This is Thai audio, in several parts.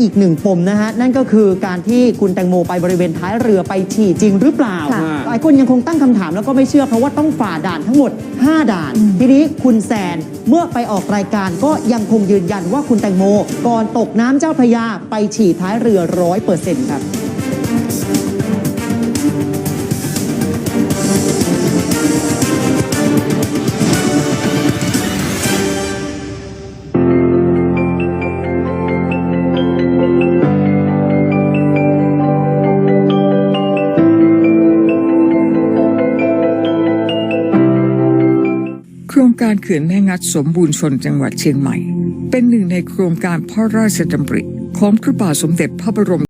อีกหนึ่งปมนะฮะ นั่นก็คือการที่คุณแตงโมไปบริเวณท้ายเรือไปฉี่จริงหรือเปล่า ค่ะหลายคนยังคงตั้งคำถามแล้วก็ไม่เชื่อเพราะว่าต้องฝ่าด่านทั้งหมด 5 ด่าน ทีนี้คุณแซนเมื่อไปออกรายการก็ยังคงยืนยันว่าคุณแตงโม ก่อนตกน้ำเจ้าพระยาไปฉี่ท้ายเรือร้อยเปอร์เซ็นต์ครับ ครงการเขื่อนแม่งัดสมบูรณ์ชนจังหวัดเชียงใหม่ เป็นหนึ่งในโครงการพระราชดำริของพระบาทสมเด็จพระบรม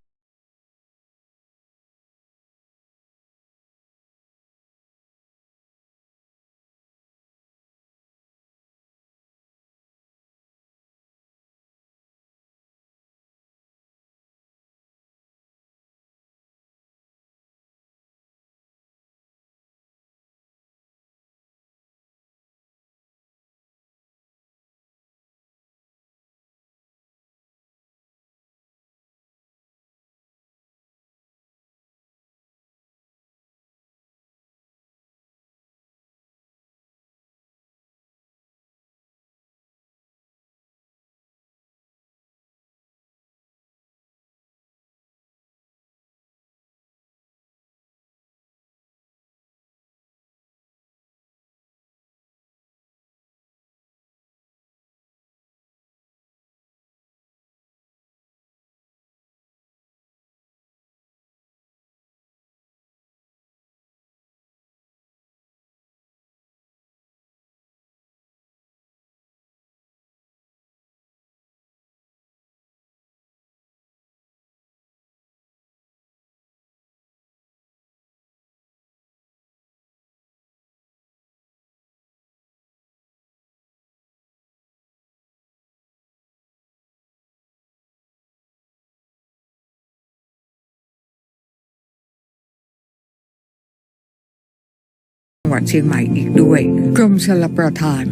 วัดเชียงใหม่อีกด้วย กรมชลประทาน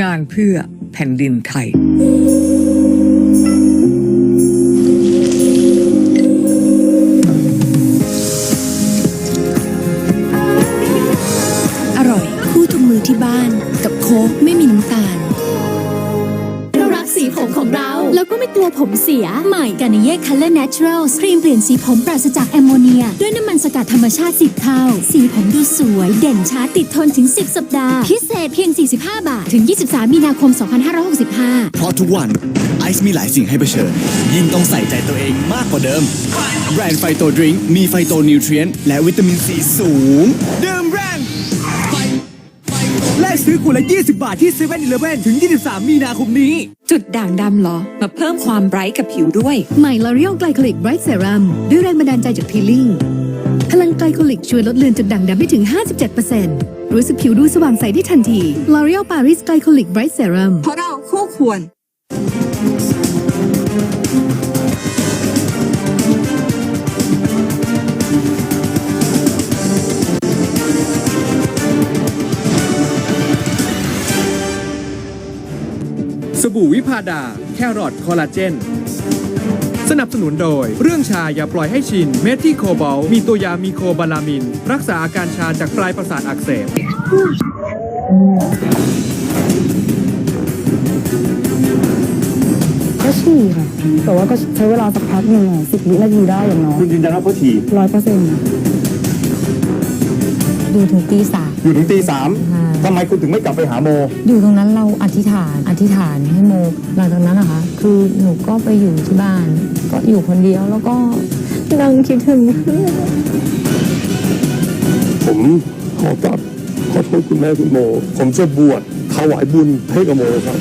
งานเพื่อแผ่นดินไทยอร่อยคู่ทุกมือที่บ้านกับโค้กไม่มีน้ำตาลเรารักสีผมของเรา แล้วก็ไม่กลัวผมเสีย ใหม่กานิเย่คัลเลอร์เนเชอรัลครีมเปลี่ยนสีผมปราศจากแอมโมเนีย ด้วยน้ำมันสกัดธรรมชาติ10เท่า สีผมดูสวย เด่นช้าติดทนถึง 10 สัปดาห์ พิเศษเพียง 45 บาท ถึง 23 มีนาคม 2565 เพราะทุกวันไอซ์มีหลายสิ่งให้เผชิญ ยิ่งต้องใส่ใจตัวเองมากกว่าเดิม แบรนด์ไฟโตดริงก์มีไฟโตนิวเทรียนและวิตามินซีสูง ดื่มแร กซื้อขวดละ 20 บาทที่7 e เ e ่ e อถึง 23 มีนาคมนี้ จุดด่างดำเหรอ มาเพิ่มความไบรท์กับผิวด้วย ใหม่ L'Oreal Glycolic Bright Serum ด้วยแรงบันดาลใจจากพีลิ่งพลังไกลโคลิกช่วยลดเลือนจุดด่างดำได้ถึง 57%รู้สึกผิวดูสว่างใสได้ทันที L'Oreal Paris Glycolic Bright Serum เพราะเราคู่ควร สบู่วิพาดา แครอทคอลลาเจน สนับสนุนโดย เรื่องชาอย่าปล่อยให้ชิน เมทิโคบอลมีตัวยามีโคบาลามิน รักษาอาการชาจากปลายประสาทอักเสบ ก็ฉี่ค่ะ แต่ว่าก็ใช้เวลาสักพักหนึ่งสิบวินาทีได้อย่างน้อยคุณยืนยันว่าเขาฉี่ร้อยเปอร์เซ็นต์อยู่ถึงตีสาม อยู่ถึงตีสามทำไมคุณถึงไม่กลับไปหาโม อยู่ตรงนั้นเราอธิษฐานอธิษฐานให้โม หลังจากนั้นนะคะ คือหนูก็ไปอยู่ที่บ้าน ก็อยู่คนเดียวแล้วก็นั่งคิดถึงเพื่อนผมขอกลับขอโทษคุณแม่คุณโม ผมจะบวชถวายบุญให้กับโมครับ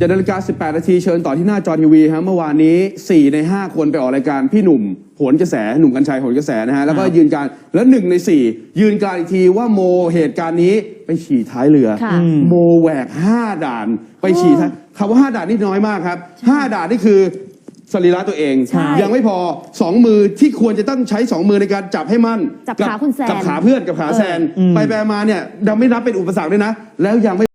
เจ็ดนาฬิกา18นาทีเชิญต่อที่หน้าจอทีวีฮะเมื่อวานนี้4ใน5คนไปออกรายการพี่หนุ่มโหนกระแสหนุ่มกัญชัยโหนกระแสนะฮะแล้วก็ยืนการแล้วหนึ่งใน4ยืนการอีกทีว่าโมเหตุการณ์นี้ไปฉี่ท้ายเรือ ค่ะ โมแหวก5ด่านไปฉี่ท้ายคำว่า5ด่านนี่น้อยมากครับ5ด่านนี่คือสรีระตัวเอง ใช่ยังไม่พอสองมือที่ควรจะต้องใช้สองมือในการจับให้มั่นจับกัขาคุณแซน กับขาเพื่อนกับขาแซนอืมไปไปมาเนี่ยยังไม่นับเป็นอุปสรรคด้วยนะ แล้วยังไม่